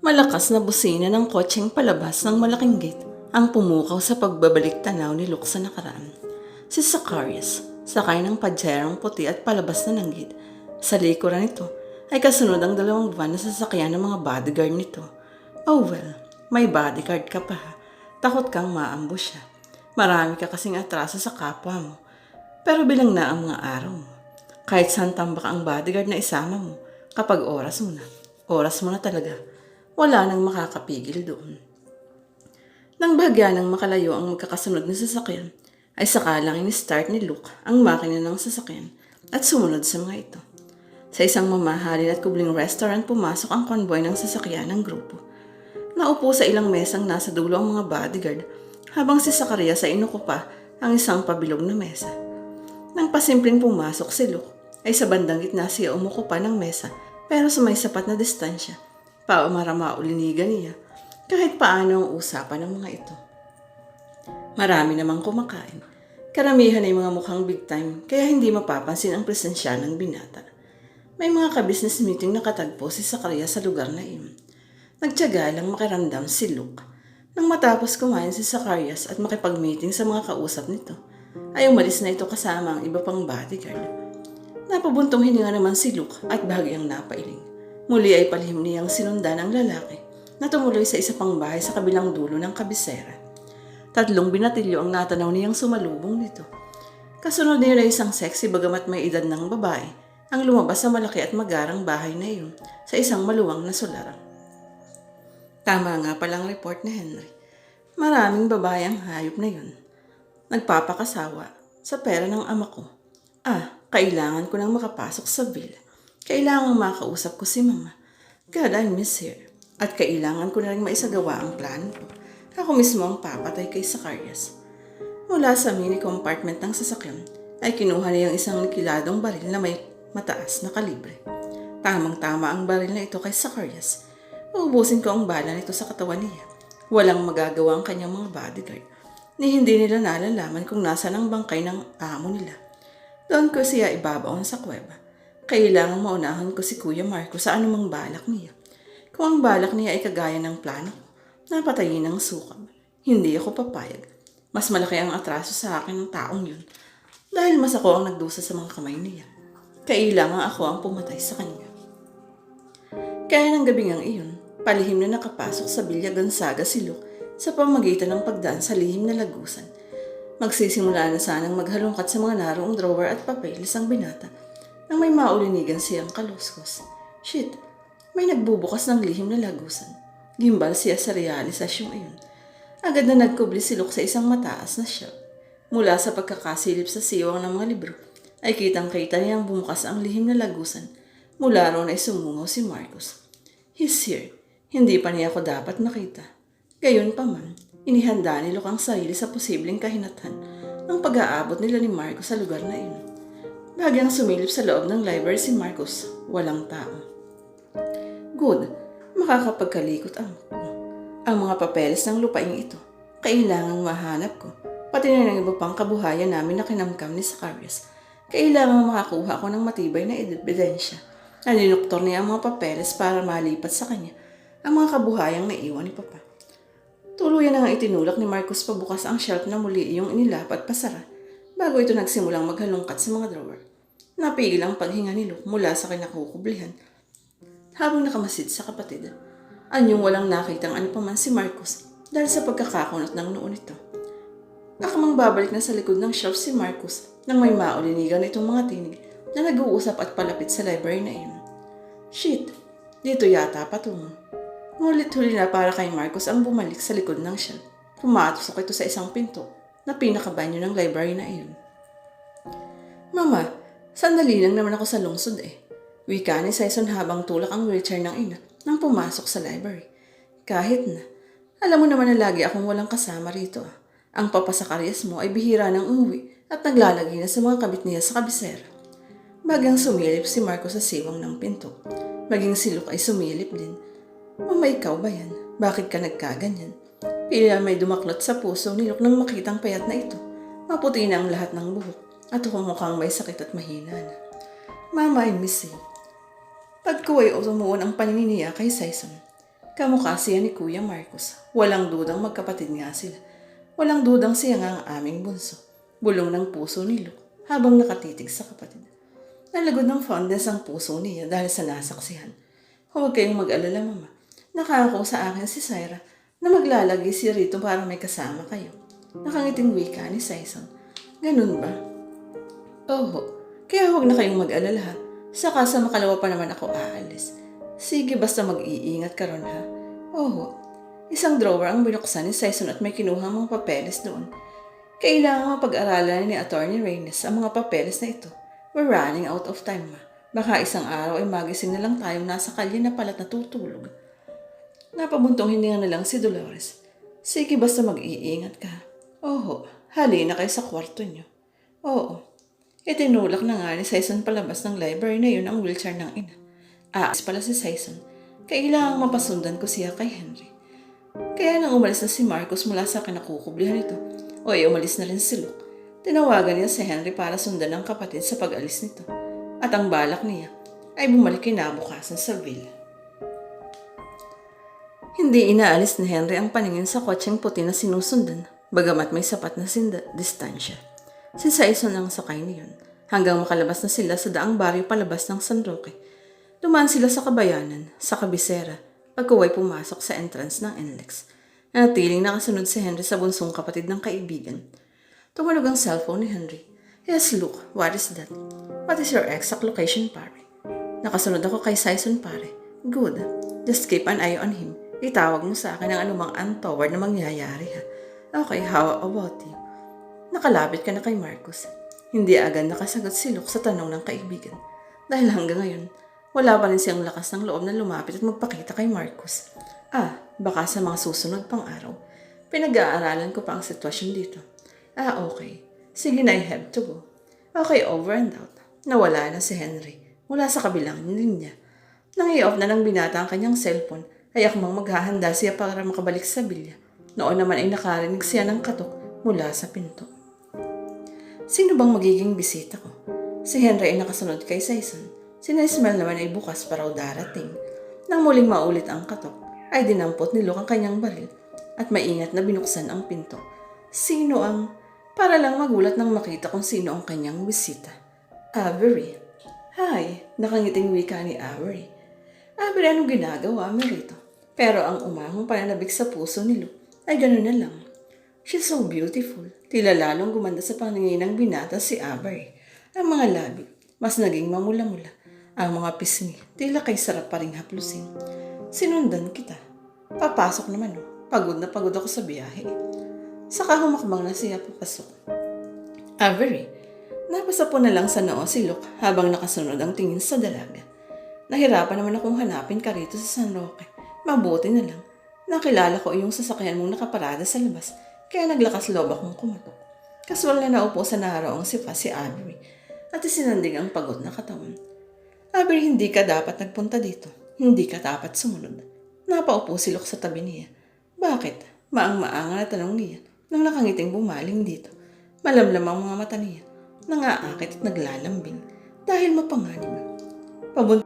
Malakas na busina ng kotseng palabas ng malaking gate ang pumukaw sa pagbabalik tanaw ni Luke sa nakaraan. Si Zacharias, sakay ng padjerong puti at palabas na ng gate. Sa likuran nito ay kasunod ang dalawang van na sasakyan ng mga bodyguard nito. Oh well, may bodyguard ka pa ha. Takot kang maambush siya. Marami ka kasing atraso sa kapwa mo. Pero bilang na ang mga araw mo. Kahit saan tambak ang bodyguard na isama mo, kapag oras mo na, oras mo na talaga. Wala nang makakapigil doon. Nang bahagya ng makalayo ang magkakasunod na sasakyan, ay sakalang ini-start ni Luke ang makina ng sasakyan at sumunod sa mga ito. Sa isang mamahalin at kubling restaurant pumasok ang convoy ng sasakyan ng grupo. Naupo sa ilang mesang nasa dulo ang mga bodyguard habang si Zacarias ay inuko pa ang isang pabilog na mesa. Nang pasimpleng pumasok si Luke, ay sa bandang gitna siya umuko pa ng mesa pero sa may sapat na distansya. Paumarama ulinigan niya kahit paano ang usapan ng mga ito. Marami namang kumakain. Karamihan ay mga mukhang big time kaya hindi mapapansin ang presensya ng binata. May mga ka-business meeting na katagpo si Sakaria sa lugar na iyon. Nagtyaga lang makiramdam si Luke. Nang matapos kumain si Zacarias at makipag-meeting sa mga kausap nito, ay umalis na ito kasama ang iba pang bodyguard. Napabuntong hininga naman si Luke at bahagyang napailing. Muli ay palihim niyang sinundan ang lalaki na tumuloy sa isa pang bahay sa kabilang dulo ng kabisera. Tatlong binatilyo ang natanaw niyang sumalubong nito. Kasunod niya na isang sexy bagamat may edad ng babae ang lumabas sa malaki at magarang bahay na iyon sa isang maluwang na sularan. Tama nga palang report ni Henry. Maraming babae ang hayop na yun. Nagpapakasawa sa pera ng ama ko. Ah, kailangan ko nang makapasok sa villa. Kailangan makausap ko si mama. God, I miss her. At kailangan ko na rin maisagawa ang plano ko. Ako mismo ang papatay kay Zacarias. Mula sa mini compartment ng sasakyan ay kinuha niya ang isang nikiladong baril na may mataas na kalibre. Tamang-tama ang baril na ito kay Zacarias. Uubusin ko ang bala nito sa katawan niya. Walang magagawa ang kanyang mga bodyguard ni hindi nila nalalaman kung nasa ang bangkay ng amo nila. Doon ko siya ibabaon sa kuweba. Kailangan maunahan ko si Kuya Marco sa anumang balak niya. Kung ang balak niya ay kagaya ng plano napatayin ng sukab. Hindi ako papayag. Mas malaki ang atraso sa akin ng taong yun dahil mas ako ang nagdusa sa mga kamay niya. Kailangan ako ang pumatay sa kanya. Kaya ng gabi ngang iyon, palihim na nakapasok sa Bilya Gonzaga si Luke sa pamagitan ng pagdaan sa lihim na lagusan. Magsisimula na sanang maghalongkat sa mga naroong drawer at papeles ang binata nang may maulinigan siyang kaluskos. Shit, may nagbubukas ng lihim na lagusan. Gimbal siya sa realisasyong iyon. Agad na nagkubli si Luke sa isang mataas na shelf. Mula sa pagkakasilip sa siwang ng mga libro, ay kitang-kita niyang bumukas ang lihim na lagusan. Mula roon ay sumungaw si Marcos. He's here. Hindi pa niya ako dapat makita. Gayon pa man, inihanda ni Luke ang sarili sa posibleng kahinathan ng pag-aabot nila ni Marcos sa lugar na iyon. Bagyang sumilip sa loob ng library si Marcos. Walang tao. Good. Makakapagkalikot ang ko. Ang mga papeles ng lupaing ito, kailangang mahanap ko. Pati na ng iba pang kabuhayan namin na kinamkam ni Zacarias. Kailangang makakuha ko ng matibay na ebidensya. Naninuktor niya ang mga papeles para malipat sa kanya ang mga kabuhayang naiwan ni Papa. Tuluyan na nga itinulak ni Marcos pabukas ang shelf na muli iyong inilap at pasara bago ito nagsimulang maghalongkat sa mga drawer. Napigil ang paghinga ni Luke mula sa kinakukublihan habang nakamasid sa kapatid. Anyong walang nakitang ano pa man si Marcos dahil sa pagkakakunot ng noon ito. Akamang babalik na sa likod ng shelf si Marcos nang may maulinigan itong mga tinig na nag-uusap at palapit sa library na iyon. Shit, dito yata patungo. Ngunit huli na para kay Marcos ang bumalik sa likod ng shelf. Pumatusok ito sa isang pinto na pinakabanyo ng library na iyon. Mama, sandali lang naman ako sa lungsod eh. Wika ni Saison habang tulak ang wheelchair ng ina nang pumasok sa library. Kahit na, alam mo naman na lagi akong walang kasama rito ah. Ang papasakaryas mo ay bihira ng umuwi at naglalagay na sa mga kabit niya sa kabisera. Bagang sumilip si Marco sa siwang ng pinto. Maging si Luke ay sumilip din. Mama, ikaw ba yan? Bakit ka nagkaganyan? Pila may dumaklot sa puso ni Luke nang makitang payat na ito. Maputi na ang lahat ng buhok at mukhang may sakit at mahina na. Mama, I miss you. Pagkuway o tumuon ang paningin niya kay Saison. Kamukha siya ni Kuya Marcos. Walang dudang magkapatid nga sila. Walang dudang siya nga ang aming bunso. Bulong ng puso ni Luke habang nakatitig sa kapatid. Nalagod ng fondness ang puso niya dahil sa nasaksihan. Huwag kayong mag-alala, Mama. Nakako sa akin si Syra na maglalagay si Rito para may kasama kayo. Nakangiting wika ni Saison. Ganun ba? Oo. Kaya huwag na kayong mag-alala ha. Saka sa makalawa pa naman ako aalis. Sige, basta mag-iingat ka ron ha. Oo. Isang drawer ang binuksan ni Saison at may kinuha mga papeles doon. Kailangan mapag-aralan ni Attorney Reynes ang mga papeles na ito. We're running out of time ma. Baka isang araw ay magising na lang tayong nasa kalye na palat natutulog. Napabuntong hininga na lang si Dolores. Sige, basta mag-iingat ka. Oo, halina kayo sa kwarto niyo. Oo. Itinulak na nga ni Saison palabas ng library na yun ang wheelchair ng ina. Aas pala si Saison. Kailangang mapasundan ko siya kay Henry. Kaya nang umalis na si Marcos mula sa kinakukublihan nito, o ay umalis na rin si Luke, tinawagan niya si Henry para sundan ang kapatid sa pag-alis nito. At ang balak niya ay bumalik kinabukasan sa villa. Hindi inaalis ni Henry ang paningin sa kotseng puti na sinusundan, bagamat may sapat na sinda, distansya. Si Saison ang sakay niyon, hanggang makalabas na sila sa daang baryo palabas ng San Roque. Dumaan sila sa kabayanan, sa kabisera, pagkuway pumasok sa entrance ng NLEX. Nanatiling nakasunod si Henry sa bunsong kapatid ng kaibigan. Tumunog ang cellphone ni Henry. Yes, look, what is that? What is your exact location, pare? Nakasunod ako kay Saison, pare. Good. Just keep an eye on him. Itawag mo sa akin ang anumang untoward na mangyayari, ha? Okay, how about you? Nakalapit ka na kay Marcos. Hindi agad nakasagot si Luke sa tanong ng kaibigan. Dahil hanggang ngayon, wala pa rin siyang lakas ng loob na lumapit at magpakita kay Marcos. Ah, baka sa mga susunod pang araw. Pinag-aaralan ko pa ang sitwasyon dito. Ah, okay. Sige na, I have to go. Okay, over and out. Nawala na si Henry mula sa kabilang linya. Nang i-off na ng binata ang kanyang cellphone, ay akmang maghahanda siya para makabalik sa bilya. Noon naman ay nakarinig siya ng katok mula sa pinto. Sino bang magiging bisita ko? Si Henry ay nakasunod kay Saison. Si Nesmel naman ay bukas para darating. Nang muling maulit ang katok, ay dinampot ni Luke ang kanyang baril at maingat na binuksan ang pinto. Sino ang... Para lang magulat nang makita kung sino ang kanyang bisita. Avery. Hi, nakangiting wika ni Avery. Avery, anong ginagawa mo rito? Pero ang umahong pananabik sa puso ni Luke ay gano'n na lang. She's so beautiful. Tila lalong gumanda sa paningin ng binata si Avery. Ang mga labi, mas naging mamula-mula. Ang mga pisngi, tila kay sarap pa ring haplusin. Sinundan kita. Papasok naman oh. Pagod na pagod ako sa biyahe. Saka humakbang na siya papasok. Avery, napasa po na lang sa noo si Luke habang nakasunod ang tingin sa dalaga. Nahirapan naman akong hanapin ka rito sa San Roque. Mabuti na lang. Nakilala ko yung sasakyan mong nakaparada sa labas, kaya naglakas loob akong kumatok. Kaswal na naupo sa naraong si pa si Avery at isinanding ang pagod na katawan. Avery, hindi ka dapat nagpunta dito. Hindi ka dapat sumunod. Napaupo si Luke sa tabi niya. Bakit? Maang-maanga na tanong niya nang nakangiting bumaling dito. Malamlam ang mga mata niya. Nangaakit at naglalambing dahil mapanganib. Pabun